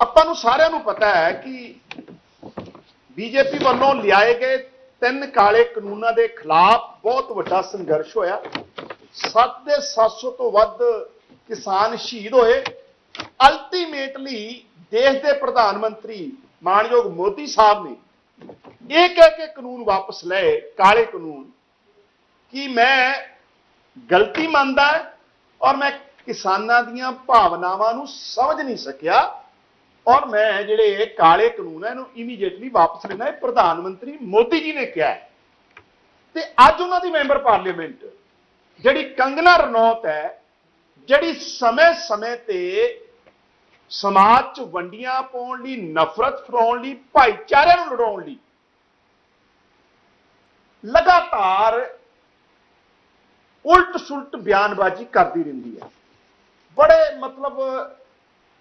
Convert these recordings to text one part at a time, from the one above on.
ਆਪਾਂ ਨੂੰ ਸਾਰਿਆਂ ਨੂੰ ਪਤਾ ਹੈ ਕਿ ਬੀਜੇਪੀ ਵੱਲੋਂ ਲਿਆਏ ਗਏ ਤਿੰਨ ਕਾਲੇ ਕਾਨੂੰਨਾਂ ਦੇ ਖਿਲਾਫ ਬਹੁਤ ਵੱਡਾ ਸੰਘਰਸ਼ ਹੋਇਆ। 7 ਦੇ 700 ਤੋਂ ਵੱਧ ਕਿਸਾਨ ਸ਼ਹੀਦ ਹੋਏ। ਅਲਟੀਮੇਟਲੀ ਦੇਸ਼ ਦੇ ਪ੍ਰਧਾਨ ਮੰਤਰੀ ਮਾਨਯੋਗ ਮੋਦੀ ਸਾਹਿਬ ਨੇ ਇਹ ਕਹਿ ਕੇ ਕਾਨੂੰਨ ਵਾਪਸ ਲਏ, ਕਾਲੇ ਕਾਨੂੰਨ, ਕਿ ਮੈਂ ਗਲਤੀ ਮੰਨਦਾ ਔਰ ਮੈਂ ਕਿਸਾਨਾਂ ਦੀਆਂ ਭਾਵਨਾਵਾਂ ਨੂੰ ਸਮਝ ਨਹੀਂ ਸਕਿਆ। ਔਰ ਮੈਂ ਜਿਹੜੇ ਕਾਲੇ ਕਾਨੂੰਨ ਹੈ ਇਹਨੂੰ ਇਮੀਡੀਏਟਲੀ ਵਾਪਸ ਲੈਣਾ ਇਹ ਪ੍ਰਧਾਨ ਮੰਤਰੀ ਮੋਦੀ ਜੀ ਨੇ ਕਿਹਾ ਤੇ ਅੱਜ ਉਹਨਾਂ ਦੀ ਮੈਂਬਰ ਪਾਰਲੀਮੈਂਟ, ਜਿਹੜੀ ਕੰਗਨਾ ਰਣੌਤ ਹੈ, ਜਿਹੜੀ ਸਮੇਂ-ਸਮੇਂ ਤੇ ਸਮਾਜ 'ਚ ਵੰਡੀਆਂ ਪਾਉਣ ਲਈ, ਨਫ਼ਰਤ ਫੈਲਾਉਣ ਲਈ, ਭਾਈਚਾਰੇ ਨੂੰ ਲੜਾਉਣ ਲਈ, ਲਗਾਤਾਰ ਉਲਟ ਸੁਲਟ ਬਿਆਨਬਾਜ਼ੀ ਕਰਦੀ ਰਹਿੰਦੀ ਹੈ। ਬੜੇ ਮਤਲਬ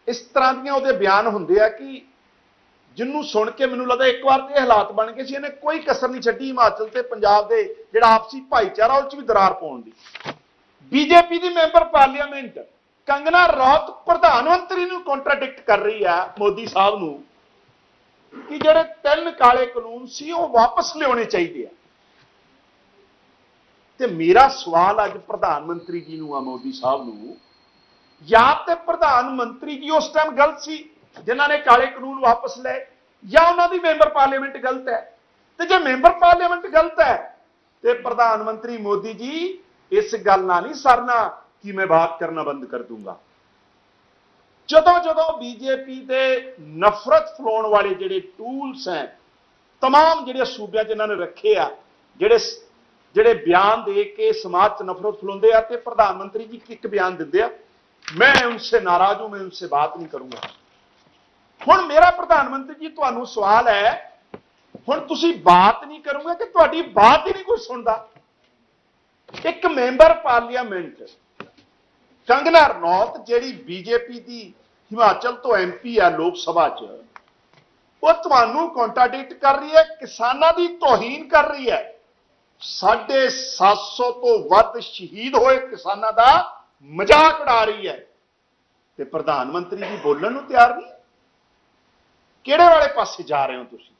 ਇਸ ਤਰ੍ਹਾਂ ਦੀਆਂ ਉਹਦੇ ਬਿਆਨ ਹੁੰਦੇ ਆ ਕਿ ਜਿੰਨੂੰ ਸੁਣ ਕੇ ਮੈਨੂੰ ਲੱਗਦਾ ਇੱਕ ਵਾਰ ਤੇ ਇਹ ਹਾਲਾਤ ਬਣ ਗਏ ਸੀ, ਇਹਨੇ ਕੋਈ ਕਸਰ ਨਹੀਂ ਛੱਡੀ ਹਿਮਾਚਲ ਤੇ, ਪੰਜਾਬ ਦੇ ਜਿਹੜਾ ਆਪਸੀ ਭਾਈਚਾਰਾ ਉਹ 'ਚ ਵੀ ਦਰਾਰ ਪਾਉਣ ਦੀ। ਬੀਜੇਪੀ ਦੀ ਮੈਂਬਰ ਪਾਰਲੀਮੈਂਟ ਕੰਗਨਾ ਰੌਤ ਪ੍ਰਧਾਨ ਮੰਤਰੀ ਨੂੰ ਕੰਟਰਾਡਿਕਟ ਕਰ ਰਹੀ ਆ ਮੋਦੀ ਸਾਹਿਬ ਨੂੰ ਕਿ ਜਿਹੜੇ ਤਿੰਨ ਕਾਲੇ ਕਾਨੂੰਨ ਸੀ, ਉਹ ਵਾਪਸ ਲਿਆਉਣੇ ਚਾਹੀਦੇ ਆ। ਤੇ ਮੇਰਾ ਸਵਾਲ ਅੱਜ ਪ੍ਰਧਾਨ ਮੰਤਰੀ ਜੀ ਨੂੰ ਆ ਮੋਦੀ ਸਾਹਿਬ ਨੂੰ ਜਾਂ ਤੇ ਪ੍ਰਧਾਨ ਮੰਤਰੀ ਜੀ ਉਸ ਟਾਈਮ ਗਲਤ ਸੀ ਜਿਨ੍ਹਾਂ ਨੇ ਕਾਲੇ ਕਾਨੂੰਨ ਵਾਪਸ ਲਏ ਜਾਂ ਉਹਨਾਂ ਦੀ ਮੈਂਬਰ ਪਾਰਲੀਮੈਂਟ ਗਲਤ ਹੈ ਤੇ ਜੇ ਮੈਂਬਰ ਪਾਰਲੀਮੈਂਟ ਗਲਤ ਹੈ ਤੇ ਪ੍ਰਧਾਨ ਮੰਤਰੀ ਮੋਦੀ ਜੀ ਇਸ ਗੱਲ ਨਾਲ ਨਹੀਂ ਸਰਨਾ ਕਿ ਮੈਂ ਬਾਤ ਕਰਨਾ ਬੰਦ ਕਰ ਦੂੰਗਾ ਜਦੋਂ ਜਦੋਂ ਬੀਜੇਪੀ ਦੇ ਨਫ਼ਰਤ ਫਲਾਉਣ ਵਾਲੇ ਜਿਹੜੇ ਟੂਲਸ ਹੈ तमाम ਜਿਹੜੇ ਸੂਬਿਆਂ 'ਚ ਇਹਨਾਂ ਨੇ ਰੱਖੇ ਆ ਜਿਹੜੇ ਜਿਹੜੇ ਬਿਆਨ ਦੇ ਕੇ ਸਮਾਜ 'ਚ ਨਫ਼ਰਤ ਫਲਾਉਂਦੇ ਆ ਤੇ ਪ੍ਰਧਾਨ ਮੰਤਰੀ ਜੀ ਇੱਕ ਬਿਆਨ ਦਿੰਦੇ ਆ ਮੈਂ ਉਨਸੇ ਨਾਰਾਜ਼ ਹੂੰ ਮੈਂ ਉਨਸੇ ਬਾਤ ਨਹੀਂ ਕਰੂੰਗਾ ਹੁਣ ਮੇਰਾ ਪ੍ਰਧਾਨ ਮੰਤਰੀ ਜੀ ਤੁਹਾਨੂੰ ਸਵਾਲ ਹੈ ਹੁਣ ਤੁਸੀਂ ਬਾਤ ਨਹੀਂ ਕਰੋਗੇ ਕਿ ਤੁਹਾਡੀ ਬਾਤ ਹੀ ਨਹੀਂ ਕੋਈ ਸੁਣਦਾ ਇੱਕ ਮੈਂਬਰ ਪਾਰਲੀਮੈਂਟ ਕੰਗਨਾ ਰਣੌਤ ਜਿਹੜੀ ਬੀਜੇਪੀ ਦੀ ਹਿਮਾਚਲ ਤੋਂ ਐਮਪੀ ਆ ਲੋਕ ਸਭਾ 'ਚ ਉਹ ਤੁਹਾਨੂੰ ਕੰਟਰਾਡਿਕਟ ਕਰ ਰਹੀ ਹੈ ਕਿਸਾਨਾਂ ਦੀ ਤੋਹੀਨ ਕਰ ਰਹੀ ਹੈ 750 ਤੋਂ ਵੱਧ ਸ਼ਹੀਦ ਹੋਏ ਕਿਸਾਨਾਂ ਦਾ ਮਜ਼ਾਕ ਉਡਾ ਰਹੀ ਹੈ। ਤੇ ਪ੍ਰਧਾਨ ਮੰਤਰੀ ਜੀ ਬੋਲਣ ਨੂੰ ਤਿਆਰ ਨਹੀਂ? ਕਿਹੜੇ ਵਾਲੇ ਪਾਸੇ ਜਾ ਰਹੇ ਹੋ ਤੁਸੀਂ?